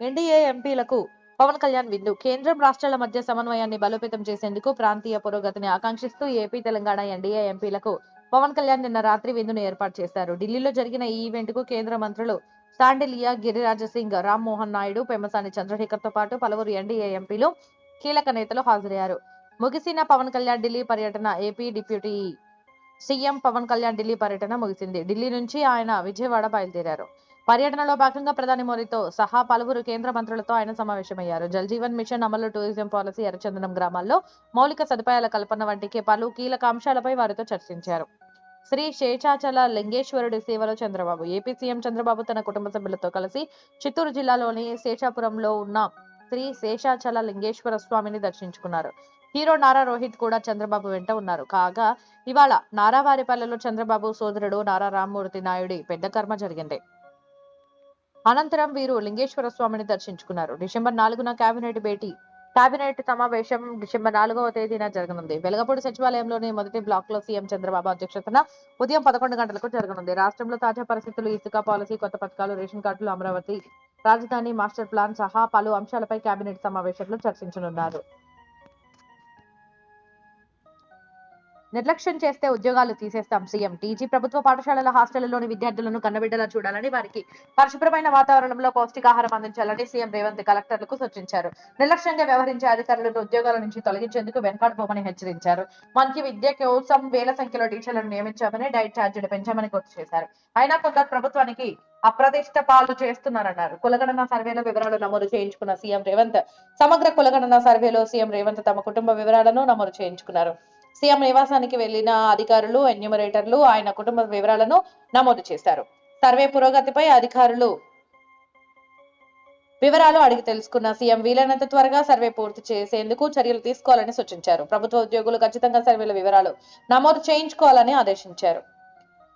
NDA ఎంపీలకు పవన్ కళ్యాణ్ విందు. కేంద్రం రాష్ట్రాల మధ్య సమన్వయాన్ని బలోపేతం చేసేందుకు ప్రాంతీయ పురోగతిని ఆకాంక్షిస్తూ ఏపీ తెలంగాణ ఎన్డీఏ ఎంపీలకు పవన్ కళ్యాణ్ నిన్న రాత్రి విందును ఏర్పాటు చేశారు. ఢిల్లీలో జరిగిన ఈ ఈవెంట్కు కేంద్ర మంత్రులు సాండిలియా గిరిరాజ సింగ్ రామ్ మోహన్ నాయుడు పెమ్మసాని చంద్రశేఖర్తో పాటు పలువురు ఎన్డీఏ ఎంపీలు కీలక నేతలు హాజరయ్యారు. ముగిసిన పవన్ కళ్యాణ్ ఢిల్లీ పర్యటన AP deputy CM Pawan Kalyan Delhi పర్యటన ముగిసింది. ఢిల్లీ నుంచి ఆయన విజయవాడ బయలుదేరారు. పర్యటనలో భాగంగా ప్రధాని మోదీతో సహా పలువురు కేంద్ర మంత్రులతో ఆయన సమావేశమయ్యారు. జల్ జీవన్ మిషన్ అమలు టూరిజం పాలసీ ఎర్రచందనం గ్రామాల్లో మౌలిక సదుపాయాల కల్పన వంటి పలు కీలక అంశాలపై వారితో చర్చించారు. శ్రీ శేషాచల లింగేశ్వరుడి సేవలో చంద్రబాబు ఏపీ సీఎం చంద్రబాబు తన కుటుంబ సభ్యులతో కలిసి చిత్తూరు జిల్లాలోని శేషాపురంలో ఉన్న శ్రీ శేషాచల లింగేశ్వర స్వామిని దర్శించుకున్నారు. హీరో నారా రోహిత్ కూడా చంద్రబాబు వెంట ఉన్నారు. కాగా ఇవాళ నారావారిపల్లెలో చంద్రబాబు సోదరుడు నారా రామ్మూర్తి నాయుడి పెద్ద కర్మ జరిగింది. అనంతరం వీరు లింగేశ్వర స్వామిని దర్శించుకున్నారు. డిసెంబర్ నాలుగున కేబినెట్ భేటీ. కేబినెట్ సమావేశం డిసెంబర్ నాలుగవ తేదీన జరగనుంది. వెలగపూడి సచివాలయంలోని మొదటి బ్లాక్లో సీఎం చంద్రబాబు అధ్యక్షతన ఉదయం పదకొండు గంటలకు జరగనుంది. రాష్ట్రంలో తాజా పరిస్థితులు ఇసుక పాలసీ కొత్త పథకాలు రేషన్ కార్డులు అమరావతి రాజధాని మాస్టర్ ప్లాన్ సహా పలు అంశాలపై కేబినెట్ సమావేశంలో చర్చించనున్నారు. నిర్లక్ష్యం చేస్తే ఉద్యోగాలు తీసేస్తాం సీఎం. టీజీ ప్రభుత్వ పాఠశాలల హాస్టళ్ళలోని విద్యార్థులను కన్నబిడ్డలా చూడాలని వారికి పరిశుభ్రమైన వాతావరణంలో పౌష్టికాహారం అందించాలని సీఎం రేవంత్ కలెక్టర్లకు సూచించారు. నిర్లక్ష్యంగా వ్యవహరించే అధికారులను ఉద్యోగాల నుంచి తొలగించేందుకు వెనకాడబోమని హెచ్చరించారు. మంచి విద్య కోసం వేల సంఖ్యలో టీచర్లను నియమించామని డైట్ ఛార్జీలు పెంచామని గుర్తు చేశారు. అయినా కొందరు ప్రభుత్వానికి అప్రతిష్ట పాలు చేస్తున్నారన్నారు. కులగణన సర్వేలో వివరాలు నమోదు చేయించుకున్న సీఎం రేవంత్ సమగ్ర కులగణన సర్వేలో సీఎం రేవంత్ తమ కుటుంబ వివరాలను నమోదు చేయించుకున్నారు. సీఎం నివాసానికి వెళ్ళిన అధికారులు ఎన్యూమరేటర్లు ఆయన కుటుంబ వివరాలను నమోదు చేశారు. సర్వే పురోగతిపై అధికారులు వివరాలు అడిగి తెలుసుకున్న సీఎం వీలైనంత త్వరగా సర్వే పూర్తి చేసేందుకు చర్యలు తీసుకోవాలని సూచించారు. ప్రభుత్వ ఉద్యోగులు ఖచ్చితంగా సర్వేల వివరాలు నమోదు చేయించుకోవాలని ఆదేశించారు.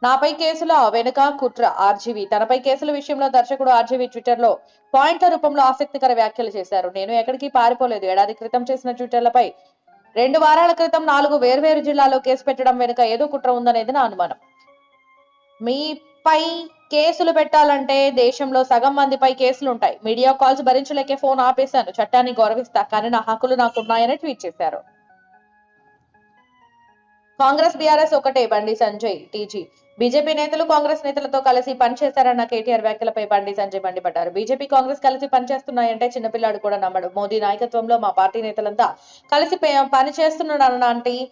నాపై కేసుల వెనుక కుట్ర ఆర్జీవి తనపై కేసుల విషయంలో దర్శకుడు ఆర్జీవి ట్విట్టర్లో పాయింట్ల రూపంలో ఆసక్తికర వ్యాఖ్యలు చేశారు. నేను ఎక్కడికి పారిపోలేదు. ఏడాది క్రితం చేసిన ట్విట్టర్లపై రెండు వారాల క్రితం నాలుగు వేర్వేరు జిల్లాల్లో కేసు పెట్టడం వెనుక ఏదో కుట్ర ఉందనేది నా అనుమానం. మీపై కేసులు పెట్టాలంటే దేశంలో సగం మందిపై కేసులు ఉంటాయి మీడియా కాల్స్ భరించలేకే ఫోన్ ఆపేశాను. చట్టాన్ని గౌరవిస్తా. కానీ నా హక్కులు నాకున్నాయని ట్వీట్ చేశారు. కాంగ్రెస్ బీఆర్ఎస్ ఒకటే బండి సంజయ్ టీజీ. బీజేపీ నేతలు కాంగ్రెస్ నేతలతో కలిసి పనిచేశారన్న కేటీఆర్ వ్యాఖ్యలపై బండి సంజయ్ మండిపడ్డారు. బీజేపీ కాంగ్రెస్ కలిసి పనిచేస్తున్నాయంటే చిన్నపిల్లాడు కూడా నమ్మడు. మోదీ నాయకత్వంలో మా పార్టీ నేతలంతా కలిసి పే-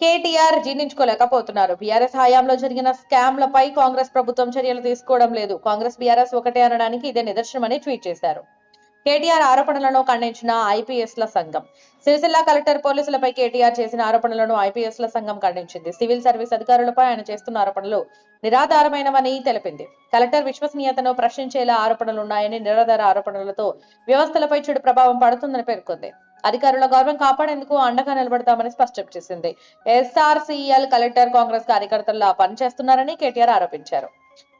కేటీఆర్ జీర్ణించుకోలేకపోతున్నారు. బీఆర్ఎస్ హయాంలో జరిగిన స్కామ్లపై కాంగ్రెస్ ప్రభుత్వం చర్యలు తీసుకోవడం లేదు. కాంగ్రెస్ బీఆర్ఎస్ ఒకటే అనడానికి ఇదే నిదర్శనమని ట్వీట్ చేశారు. కేటీఆర్ ఆరోపణలను ఖండించిన ఐపీఎస్ల సంఘం. సిరిసిల్ల కలెక్టర్ పోలీసులపై కేటీఆర్ చేసిన ఆరోపణలను ఐపీఎస్ల సంఘం ఖండించింది. సివిల్ సర్వీస్ అధికారులపై ఆయన చేస్తున్న ఆరోపణలు నిరాధారమైనవని తెలిపింది. కలెక్టర్ విశ్వసనీయతను ప్రశ్నించేలా ఆరోపణలున్నాయని నిరాధార ఆరోపణలతో వ్యవస్థలపై చెడు ప్రభావం పడుతుందని పేర్కొంది. అధికారుల గౌరవం కాపాడేందుకు అండగా నిలబడతామని స్పష్టం చేసింది. ఎస్ఆర్సీఎల్ కలెక్టర్ కాంగ్రెస్ కార్యకర్తల్లా పనిచేస్తున్నారని కేటీఆర్ ఆరోపించారు.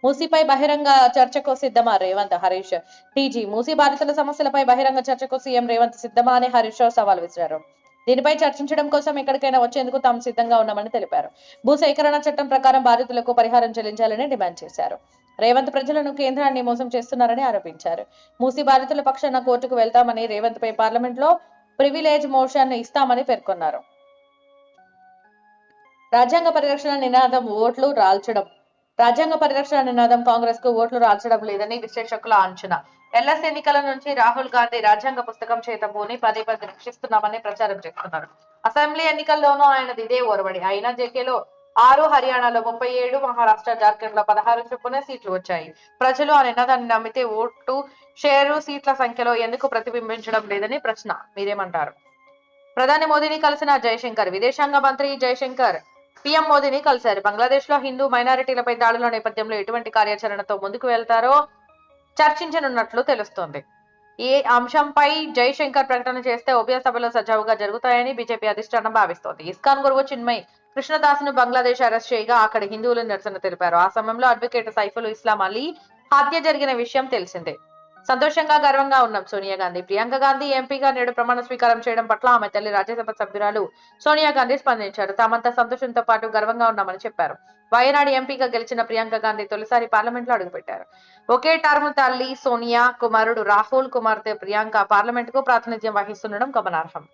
మూసీపై బహిరంగ చర్చకు సిద్ధమా రేవంత్? హరీష్ టీజీ మూసీ బాధితుల సమస్యలపై బహిరంగ చర్చకు సీఎం రేవంత్ సిద్ధమా అని హరీష్ సవాల్ విసిరారు. దీనిపై చర్చించడం కోసం ఎక్కడికైనా వచ్చేందుకు తాము సిద్ధంగా ఉన్నామని తెలిపారు. భూ సేకరణ చట్టం ప్రకారం బాధితులకు పరిహారం చెల్లించాలని డిమాండ్ చేశారు. రేవంత్ ప్రజలను కేంద్రాన్ని మోసం చేస్తున్నారని ఆరోపించారు. మూసీ బాధితుల పక్షాన కోర్టుకు వెళ్తామని రేవంత్ పై పార్లమెంట్లో ప్రివిలేజ్ మోషన్ ఇస్తామని పేర్కొన్నారు. రాజ్యాంగ పరిరక్షణ నినాదం ఓట్లు రాల్చడం రాజ్యాంగ పరిరక్షణ నినాదం కాంగ్రెస్కు ఓట్లు రాల్చడం లేదని విశ్లేషకుల అంచనా. ఎల్ఎస్ ఎన్నికల నుంచి రాహుల్ గాంధీ రాజ్యాంగ పుస్తకం చేత పోని పదే పదే రక్షిస్తున్నామని ప్రచారం చేస్తున్నారు. అసెంబ్లీ ఎన్నికల్లోనూ ఆయనది ఇదే ఓరవడి. అయినా జేకేలో ఆరు హర్యానాలో ముప్పై ఏడు మహారాష్ట్ర జార్ఖండ్లో పదహారు చొప్పున సీట్లు వచ్చాయి. ప్రజలు ఆ నినాదాన్ని నమ్మితే ఓటు షేరు సీట్ల సంఖ్యలో ఎందుకు ప్రతిబింబించడం లేదని ప్రశ్న. మీరేమంటారు? ప్రధాని మోదీని కలిసిన జయశంకర్ విదేశాంగ మంత్రి జయశంకర్ పీఎం మోదీని కలిశారు. బంగ్లాదేశ్లో హిందూ మైనారిటీలపై దాడుల నేపథ్యంలో ఎటువంటి కార్యాచరణతో ముందుకు వెళ్తారో చర్చించనున్నట్లు తెలుస్తోంది. ఈ అంశంపై జైశంకర్ ప్రకటన చేస్తే ఉభయ సభలో సజావుగా జరుగుతాయని బీజేపీ అధిష్టానం భావిస్తోంది. ఇస్కాన్ గురువు చిన్మయ్ కృష్ణదాస్ను బంగ్లాదేశ్ అరెస్ట్ చేయగా అక్కడి హిందువులు నిరసన తెలిపారు. ఆ సమయంలో అడ్వకేట్ సైఫుల్ ఇస్లాం అలీ హత్య జరిగిన విషయం తెలిసిందే. సంతోషంగా గర్వంగా ఉన్నాం సోనియా గాంధీ. ప్రియాంక గాంధీ ఎంపీగా నేడు ప్రమాణ స్వీకారం చేయడం పట్ల ఆమె తల్లి రాజ్యసభ సభ్యురాలు సోనియా గాంధీ స్పందించారు. తామంతా సంతోషంతో పాటు గర్వంగా ఉన్నామని చెప్పారు. వయనాడు ఎంపీగా గెలిచిన ప్రియాంక గాంధీ తొలిసారి పార్లమెంట్లో అడుగుపెట్టారు. ఒకే టర్మ్ తల్లి సోనియా కుమారుడు రాహుల్ కుమార్తె ప్రియాంక పార్లమెంట్కు ప్రాతినిధ్యం వహిస్తుండడం గమనార్హం.